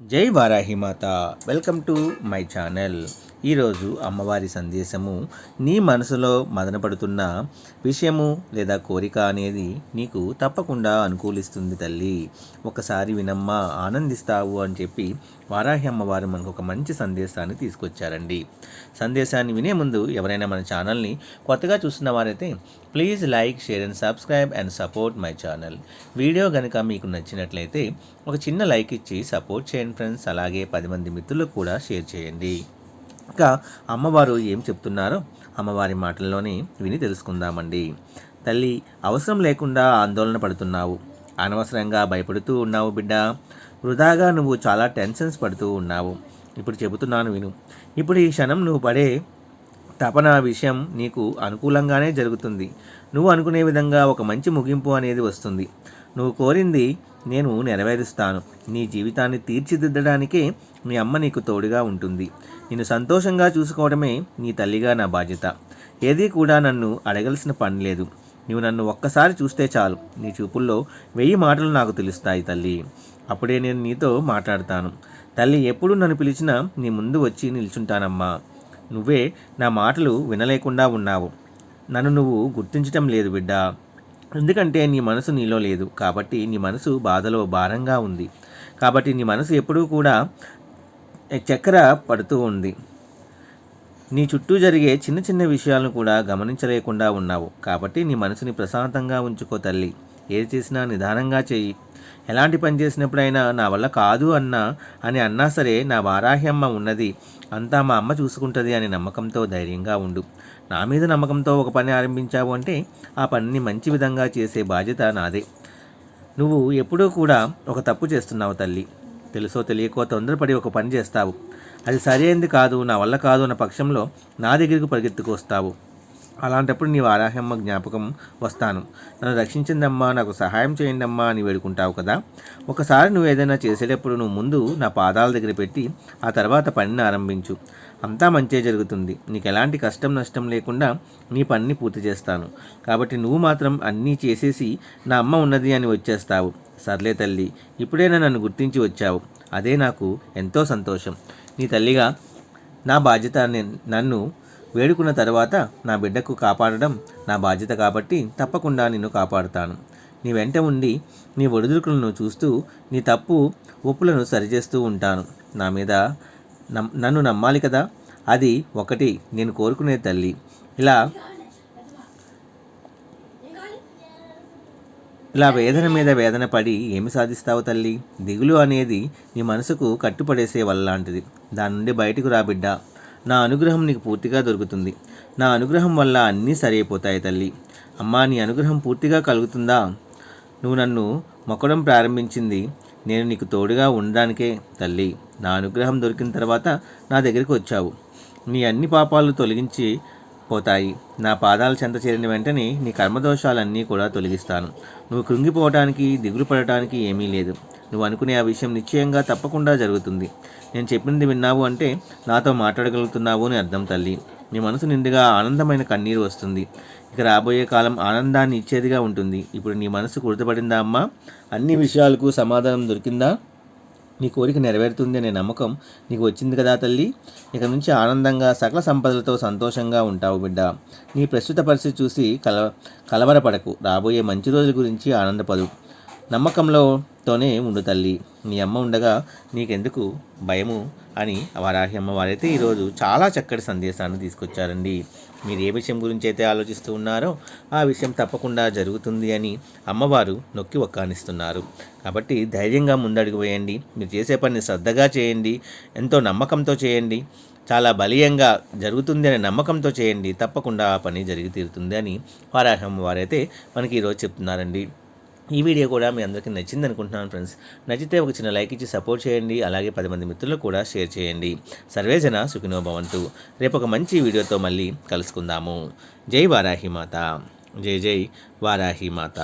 జై వారాహి మాత welcome to my channel ఈరోజు అమ్మవారి సందేశము నీ మనసులో మదనపడుతున్న విషయము లేదా కోరిక అనేది నీకు తప్పకుండా అనుకూలిస్తుంది తల్లి. ఒకసారి వినమ్మా ఆనందిస్తావు అని చెప్పి వారాహి అమ్మవారు మనకు ఒక మంచి సందేశాన్ని తీసుకొచ్చారండి. సందేశాన్ని వినే ముందు ఎవరైనా మన ఛానల్ని కొత్తగా చూస్తున్న వారైతే please like share and subscribe and support my channel. Video కనుక మీకు నచ్చినట్లయితే ఒక చిన్న లైక్ ఇచ్చి సపోర్ట్ చేయండి ఫ్రెండ్స్. అలాగే పది మంది మిత్రులకు కూడా షేర్ చేయండి. ఇంకా అమ్మవారు ఏం చెప్తున్నారో అమ్మవారి మాటల్లోనే విని తెలుసుకుందామండి. తల్లి అవసరం లేకుండా ఆందోళన పడుతున్నావు. అనవసరంగా భయపడుతూ ఉన్నావు బిడ్డ. వృధాగా నువ్వు చాలా టెన్షన్స్ పడుతూ ఉన్నావు. ఇప్పుడు చెబుతున్నాను విను. ఇప్పుడు ఈ క్షణం నువ్వు పడే తపన విషయం నీకు అనుకూలంగానే జరుగుతుంది. నువ్వు అనుకునే విధంగా ఒక మంచి ముగింపు అనేది వస్తుంది. నువ్వు కోరింది నేను నెరవేరుస్తాను. నీ జీవితాన్ని తీర్చిదిద్దడానికే మీ అమ్మ నీకు తోడుగా ఉంటుంది. నిన్ను సంతోషంగా చూసుకోవడమే నీ తల్లిగా నా బాధ్యత. ఏదీ కూడా నన్ను అడగలసిన పని లేదు. నువ్వు నన్ను ఒక్కసారి చూస్తే చాలు. నీ చూపుల్లో వెయ్యి మాటలు నాకు తెలుస్తాయి తల్లి. అప్పుడే నేను నీతో మాట్లాడతాను. తల్లి ఎప్పుడు నన్ను పిలిచినా నీ ముందు వచ్చి నిల్చుంటానమ్మా. నువ్వే నా మాటలు వినలేకుండా ఉన్నావు. నన్ను నువ్వు గుర్తించటం లేదు బిడ్డ. ఎందుకంటే నీ మనసు నీలో లేదు కాబట్టి నీ మనసు బాధలో భారంగా ఉంది. కాబట్టి నీ మనసు ఎప్పుడూ కూడా చక్కెర పడుతూ ఉంది. నీ చుట్టూ జరిగే చిన్న చిన్న విషయాలను కూడా గమనించలేకుండా ఉన్నావు. కాబట్టి నీ మనసుని ప్రశాంతంగా ఉంచుకో తల్లి. ఏది చేసినా నిదానంగా చెయ్యి ఎలాంటి పని చేసినప్పుడైనా నా వల్ల కాదు అన్నా అని అన్నా సరే నా వారాహ్యమ్మ ఉన్నది. అంతా మా అమ్మ చూసుకుంటుంది అనే నమ్మకంతో ధైర్యంగా ఉండు. నా మీద నమ్మకంతో ఒక పని ఆరంభించావు అంటే ఆ పనిని మంచి విధంగా చేసే బాధ్యత నాదే. నువ్వు ఎప్పుడూ కూడా ఒక తప్పు చేస్తున్నావు తల్లి. తెలుసో తెలియకో తొందరపడి ఒక పని చేస్తావు. అది సరైనది కాదు నా వల్ల కాదు అన్న పక్షంలో నా దగ్గరికి పరిగెత్తుకు వస్తావు. అలాంటప్పుడు నీ వారాహమ్మ జ్ఞాపకం వస్తాను. నన్ను రక్షించిందమ్మా నాకు సహాయం చేయండమ్మా అని వేడుకుంటావు కదా. ఒకసారి నువ్వు ఏదైనా చేసేటప్పుడు నువ్వు ముందు నా పాదాల దగ్గర పెట్టి ఆ తర్వాత పనిని ఆరంభించు. అంతా మంచే జరుగుతుంది. నీకు ఎలాంటి కష్టం నష్టం లేకుండా నీ పనిని పూర్తి చేస్తాను. కాబట్టి నువ్వు మాత్రం అన్నీ చేసేసి నా అమ్మ ఉన్నది అని వచ్చేస్తావు. సర్లే తల్లి ఇప్పుడైనా నన్ను గుర్తించి వచ్చావు? అదే నాకు ఎంతో సంతోషం. నీ తల్లిగా నా బాధ్యత నన్ను వేడుకున్న తర్వాత నా బిడ్డకు కాపాడడం నా బాధ్యత కాబట్టి తప్పకుండా నిన్ను కాపాడుతాను. నీ వెంట ఉండి నీ ఒడిదుడుకులను చూస్తూ నీ తప్పు ఒప్పులను సరిచేస్తూ ఉంటాను. నా మీద నమ్- నన్ను నమ్మాలి కదా? అది ఒకటి నేను కోరుకునే తల్లి. ఇలా ఇలా వేదన మీద వేదన పడి ఏమి సాధిస్తావు తల్లి? దిగులు అనేది నీ మనసుకు కట్టుపడేసే వల్ల లాంటిది. దాని నుండి బయటకు రా బిడ్డ. నా అనుగ్రహం నీకు పూర్తిగా దొరుకుతుంది. నా అనుగ్రహం వల్ల అన్నీ సరైపోతాయి తల్లి. అమ్మా నీ అనుగ్రహం పూర్తిగా కలుగుతుందా? నువ్వు నన్ను మొక్కడం ప్రారంభించింది. నేను నీకు తోడుగా ఉండడానికే తల్లి. నా అనుగ్రహం దొరికిన తర్వాత నా దగ్గరికి వచ్చావు. నీ అన్ని పాపాలు తొలగించి పోతాయి. నా పాదాల చెంత చేరిన వెంటనే నీ కర్మదోషాలన్నీ కూడా తొలగిస్తాను. నువ్వు కృంగిపోవటానికి దిగులు పడటానికి ఏమీ లేదు. నువ్వు అనుకునే ఆ విషయం నిశ్చయంగా తప్పకుండా జరుగుతుంది. నేను చెప్పింది విన్నావు అంటే నాతో మాట్లాడగలుగుతున్నావు అని అర్థం తల్లి. నీ మనసు నిండుగా ఆనందమైన కన్నీరు వస్తుంది. ఇక రాబోయే కాలం ఆనందాన్ని ఇచ్చేదిగా ఉంటుంది. ఇప్పుడు నీ మనసు కుదుటపడిందా అమ్మా? అన్ని విషయాలకు సమాధానం దొరికిందా? నీ కోరిక నెరవేరుతుంది అనే నమ్మకం నీకు వచ్చింది కదా తల్లి? ఇక నుంచి ఆనందంగా సకల సంపదలతో సంతోషంగా ఉంటావు బిడ్డ. నీ ప్రస్తుత పరిస్థితి చూసి కల కలవరపడకు. రాబోయే మంచి రోజుల గురించి ఆనందపడు. తోనే ఉండు తల్లి. నీ అమ్మ ఉండగా నీకెందుకు భయము అని వారాహి అమ్మవారైతే ఈరోజు చాలా చక్కటి సందేశాన్ని తీసుకొచ్చారండి. మీరు ఏ విషయం గురించి అయితే ఆలోచిస్తూ ఉన్నారో ఆ విషయం తప్పకుండా జరుగుతుంది అని అమ్మవారు నొక్కి ఒక్కానిస్తున్నారు. కాబట్టి ధైర్యంగా ముందడుగు వేయండి. మీరు చేసే పని శ్రద్ధగా చేయండి. ఎంతో నమ్మకంతో చేయండి. చాలా బలీయంగా జరుగుతుంది అనే నమ్మకంతో చేయండి. తప్పకుండా ఆ పని జరిగి తీరుతుంది అని వారాహి వారైతే మనకి ఈరోజు చెప్తున్నారండి. ఈ వీడియో కూడా మీ అందరికీ నచ్చింది అనుకుంటున్నాను ఫ్రెండ్స్ నచ్చితే ఒక చిన్న లైక్ ఇచ్చి సపోర్ట్ చేయండి. అలాగే పది మంది మిత్రులకు కూడా షేర్ చేయండి. సర్వేజన సుఖినో భవంతు. రేపు ఒక మంచి వీడియోతో మళ్ళీ కలుసుకుందాము. జై వారాహి మాత. జై జై వారాహి మాత.